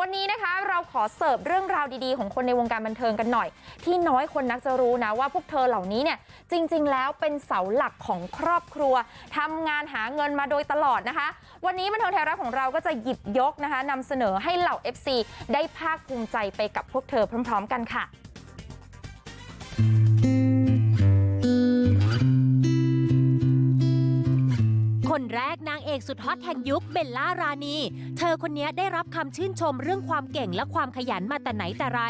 วันนี้นะคะเราขอเสิร์ฟเรื่องราวดีๆ ของคนในวงการบันเทิงกันหน่อย ที่น้อยคนนักจะรู้นะว่าพวกเธอเหล่านี้เนี่ยจริง ๆ แล้วเป็นเสาหลักของครอบครัวทำงานหาเงินมาโดยตลอดนะคะ วันนี้บันเทิงไทยรัฐของเราก็จะหยิบยกนะคะนำเสนอให้เหล่า FC ได้ภาคภูมิใจไปกับพวกเธอพร้อม ๆ กันค่ะ อกสุดฮอตแห่งยุคเบลล่ารานี เธอคนนี้ได้รับคำชื่นชมเรื่องความเก่งและความขยันมาแต่ไหนแต่ไร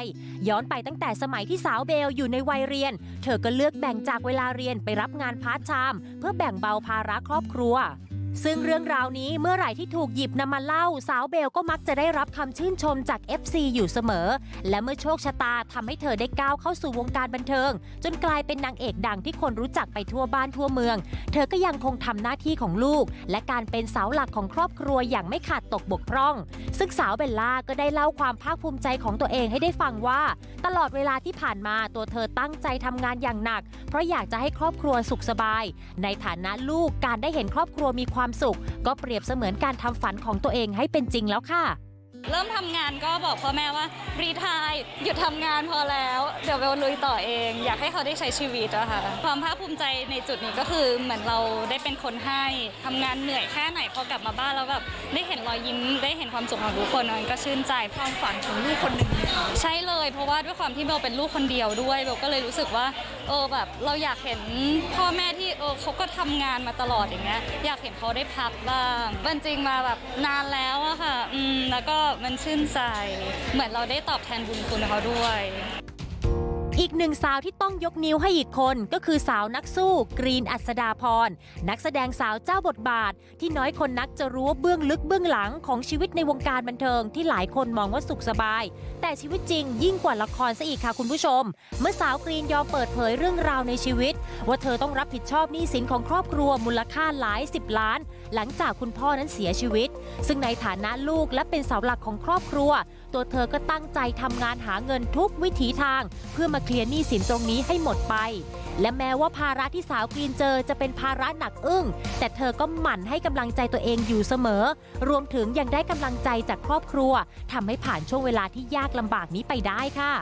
ย้อนไปตั้งแต่สมัยที่สาวเบลอยู่ในวัยเรียน เธอก็เลือกแบ่งจากเวลาเรียนไปรับงานพาร์ทไทม์เพื่อแบ่งเบาภาระครอบครัว ซึ่งเรื่องราวนี้เมื่อไหร่ที่ถูกหยิบนำมาเล่า สาวเบลก็มักจะได้รับคำชื่นชมจาก FC อยู่เสมอ และเมื่อโชคชะตาทำให้เธอได้ก้าวเข้าสู่วงการบันเทิง จนกลายเป็นนางเอกดังที่คนรู้จักไปทั่วบ้านทั่วเมือง เธอก็ยังคงทำหน้าที่ของลูก และการเป็นเสาหลักของครอบครัวอย่างไม่ขาดตกบกพร่อง ซึ่งสาวเบลล่าก็ได้เล่าความภาคภูมิใจของตัวเองให้ได้ฟังว่า ตลอดเวลาที่ผ่านมาตัวเธอตั้งใจทำงานอย่างหนัก เพราะอยากจะให้ครอบครัวสุขสบาย ในฐานะลูกการได้เห็นครอบครัวมีความสุข ก็เปรียบเสมือนการทำฝันของตัวเองให้เป็นจริงแล้วค่ะ เริ่มทำงานก็บอกพ่อแม่ว่า รีทายหยุดทำงานพอแล้ว เดี๋ยวเบลลุยต่อเอง อยากให้เขาได้ใช้ชีวิตอะค่ะ ความภาคภูมิใจในจุดนี้ก็คือเหมือนเราได้เป็นคนให้ทำงานเหนื่อยแค่ไหนพอกลับมาบ้านแล้วแบบได้เห็นรอยยิ้มได้เห็นความสุขของทุกคนมันก็ชื่นใจความฝันของลูกคนหนึ่ง เลยเพราะว่าด้วยความที่เบลเป็นลูกคนเดียวด้วยเบลก็เลยรู้สึกว่าเออแบบเราอยากเห็นพ่อแม่ที่เออเขาก็ทำงานมาตลอดอย่างเงี้ยอยากเห็นเขาได้พักบ้างมันจริงมาแบบนานแล้วอะค่ะอืมแล้วก็มันชื่นใจ เหมือนเราได้ตอบแทนบุญคุณเขาด้วย อีกหนึ่งสาวที่ต้องยกนิ้วให้อีกคนก็คือสาวนักสู้กรีนอัศดาพร นักแสดงสาวเจ้าบทบาท ที่น้อยคนนักจะรู้ว่าเบื้องลึกเบื้องหลังของชีวิตในวงการบันเทิงที่หลายคนมองว่าสุขสบาย แต่ชีวิตจริงยิ่งกว่าละครซะอีกค่ะคุณผู้ชม เมื่อสาวกรีนยอมเปิดเผยเรื่องราวในชีวิต ว่าเธอต้องรับผิดชอบหนี้สินของครอบครัวมูลค่าหลายสิบล้าน หลังจากคุณพ่อนั้นเสียชีวิต ซึ่งในฐานะลูกและเป็นเสาหลักของครอบครัว ตัวเธอก็ตั้งใจทำงานหาเงินทุกวิถีทาง เพื่อมาเคลียร์หนี้สินตรงนี้ให้หมดไป และแม้ว่าภาระที่สาวกรีนเจอจะเป็นภาระหนักอึ้ง แต่เธอก็หมั่นให้กำลังใจตัวเองอยู่เสมอ รวมถึงยังได้กำลังใจจากครอบครัวทำให้ผ่านช่วงเวลาที่ยากลำบากนี้ไปได้ค่ะ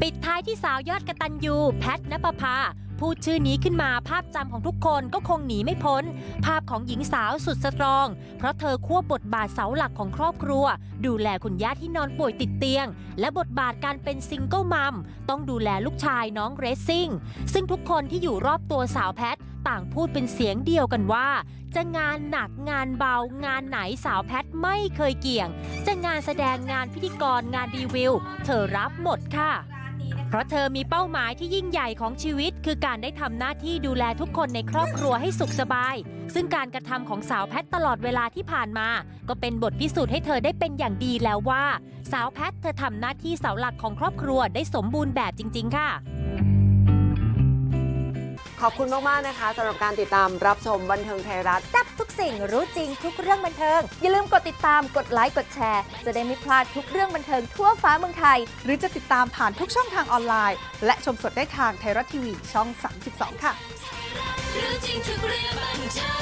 ปิดท้ายที่สาวยอดกระตันยูแพทนปภา พูดชื่อนี้ขึ้นมาภาพจำของทุกคนก็คงหนีไม่พ้น ภาพของหญิงสาวสุดสตรอง เพราะเธอควบบทบาทเสาหลักของครอบครัว ดูแลคุณย่าที่นอนป่วยติดเตียง และบทบาทการเป็นซิงเกิลมัมต้องดูแลลูกชายน้องเรซซิ่ง ซึ่งทุกคนที่อยู่รอบตัวสาวแพทต่างพูดเป็นเสียงเดียวกันว่า จะงานหนักงานเบางานไหนสาวแพทไม่เคยเกี่ยง จะงานแสดงงานพิธีกรงานรีวิว เธอรับหมดค่ะ เพราะเธอมีเป้าหมายที่ยิ่งใหญ่ของชีวิต คือการได้ทำหน้าที่ดูแลทุกคนในครอบครัวให้สุขสบาย ซึ่งการกระทำของสาวแพทตลอดเวลาที่ผ่านมา ก็เป็นบทพิสูจน์ให้เธอได้เป็นอย่างดีแล้วว่า สาวแพทเธอทำหน้าที่เสาหลักของครอบครัวได้สมบูรณ์แบบจริง ๆ ค่ะ ขอบคุณมาก ๆ นะคะสำหรับการติดตามรับชมบันเทิงไทยรัฐ จับทุกสิ่งรู้จริงทุกเรื่องบันเทิง อย่าลืมกดติดตามกดไลค์กดแชร์ จะได้ไม่พลาดทุกเรื่องบันเทิงทั่วฟ้าเมืองไทย หรือจะติดตามผ่านทุกช่องทางออนไลน์ และชมสดได้ทางไทยรัฐทีวีช่อง 32 ค่ะ รู้จริงทุกเรื่องบันเทิง